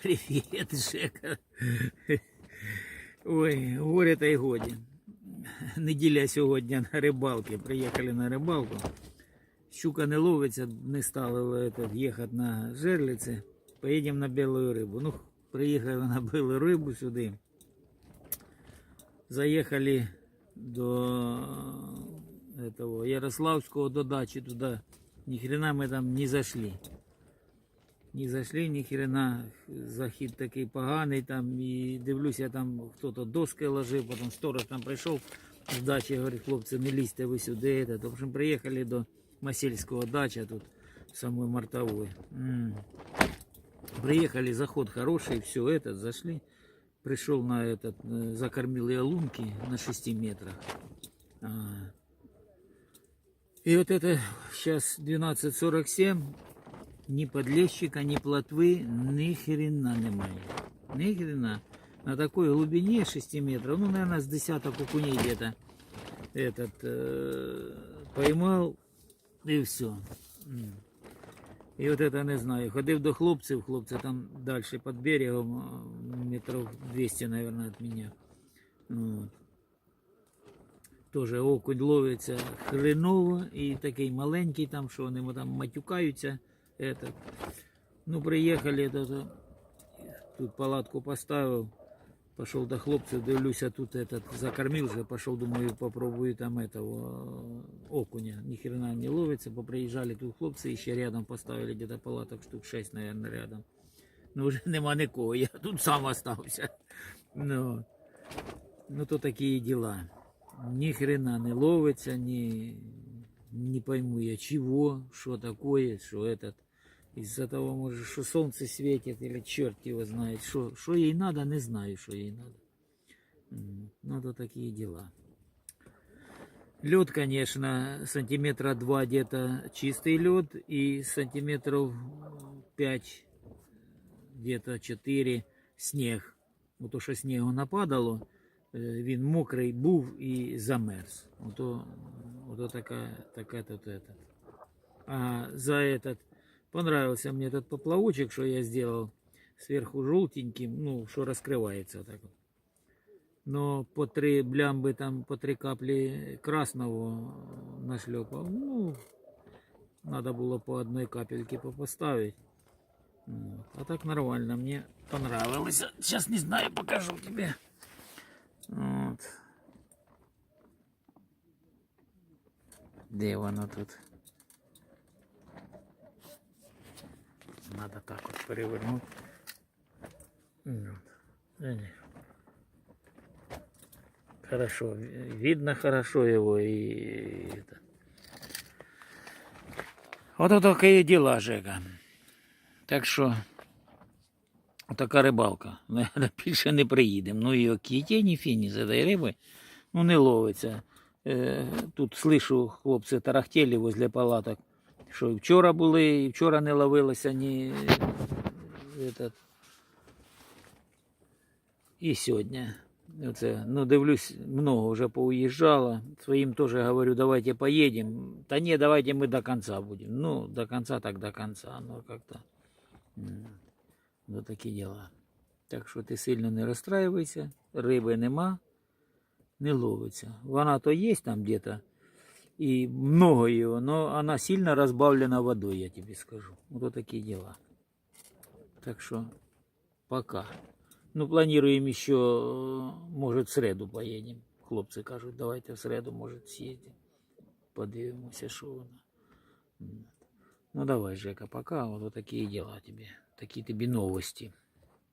Привет, Жека. Ой, горе та й годі. Неділя сьогодні на рибалки. Приїхали на рибалку. Щука не ловиться, не стали этот, їхати на жерлиці. Поїдемо на білу рибу. Ну, приїхали на білу рибу сюди. Заїхали до этого Ярославського до дачі туди. Ні хрена ми там не зайшли. Не зайшли, ні хрена, захід такий поганий там, і дивлюся, там хто-то доски ложив, потім сторож там прийшов з дачі, говорить, хлопці, не лізьте ви сюди. Это. В общем, приїхали до Масильського дача тут, самой Мартовой. М. Приехали, заход хороший, все, этот, зашли. Пришел на этот, э, закормил я лунки на 6 метрах. А. И вот это сейчас 12.47, ни подлещика, ни плотвы, ни хрена немає. Ни хрена. На такой глубине 6 метров, ну, наверное, с десяток окуней где-то этот э, поймал и все. І от это не знаю. Ходив до хлопців, хлопці там далі під берегом, а, метрів 200, наверное, від мене. Вот. Тоже окунь ловиться хреново і такий маленький там, що вони мо там матюкаються. Этот. Ну, приїхали, то, то, тут палатку поставив, пошел до хлопців, дивлюся, тут этот, закормил же, пошел, думаю, попробую там этого э, окуня. Ни хрена не ловится, поприїжджали тут хлопці, ще рядом поставили где-то палаток штук 6, наверное, рядом. Ну, вже нема нікого, я тут сам остався. Ну, ну то такі діла. Ни хрена не ловиться, ни, не пойму я чего, что такое, что этот. Из-за того, может, что солнце светит, или черт его знает, что, что ей надо, не знаю, что ей надо. М, Ну, то такие дела. Лед, конечно, сантиметра два где-то чистый лед, и сантиметров пять, где-то 4 снег. Ну, то, що снігу нападало, е, він мокрий був і замерз. Ото, ото така, така тут этот. А за этот понравился мне этот поплавочек, что я сделал сверху желтеньким, ну, что раскрывается так вот. Но по три блямбы, там по три капли красного нашлепал. Ну, надо было по одной капельке поставить. Вот. А так нормально, мне понравилось. Сейчас не знаю, покажу тебе. Вот. Где воно тут? Надо так вот перевернуть. Вот. Видишь? Хорошо, ви- видно хорошо его и это. Вот это такие дела, Жека. Так що така рибалка. Наверно, більше не приїдемо. Ну і окіті, ні фіні з цієї риби. Ну не ловиться. Е, тут слышу, хлопці тарахтели возле палаток, що і вчора були, і вчора не ловилося ні этот, і сьогодні. Оце, ну, дивлюсь, много вже поуїжджало. Своїм теж говорю, давайте поїдемо. Та ні, давайте ми до кінця будемо. Ну, до кінця, так до кінця. Ну, как-то. м, Ну, такі діла. Так що ти сильно не розстраюйся, риби нема, не ловиться. Вона то є там где-то, і много його, но вона сильно розбавлена водою, я тобі скажу. Вот такі діла. Так що пока. Ну, планируем еще, э, может, в среду поедем. Хлопці кажуть, давайте в среду, может, съездим. Подивимося, що воно. М. Ну, давай, Жека, пока. Вот, вот такие дела тебе. Такие тебе новости.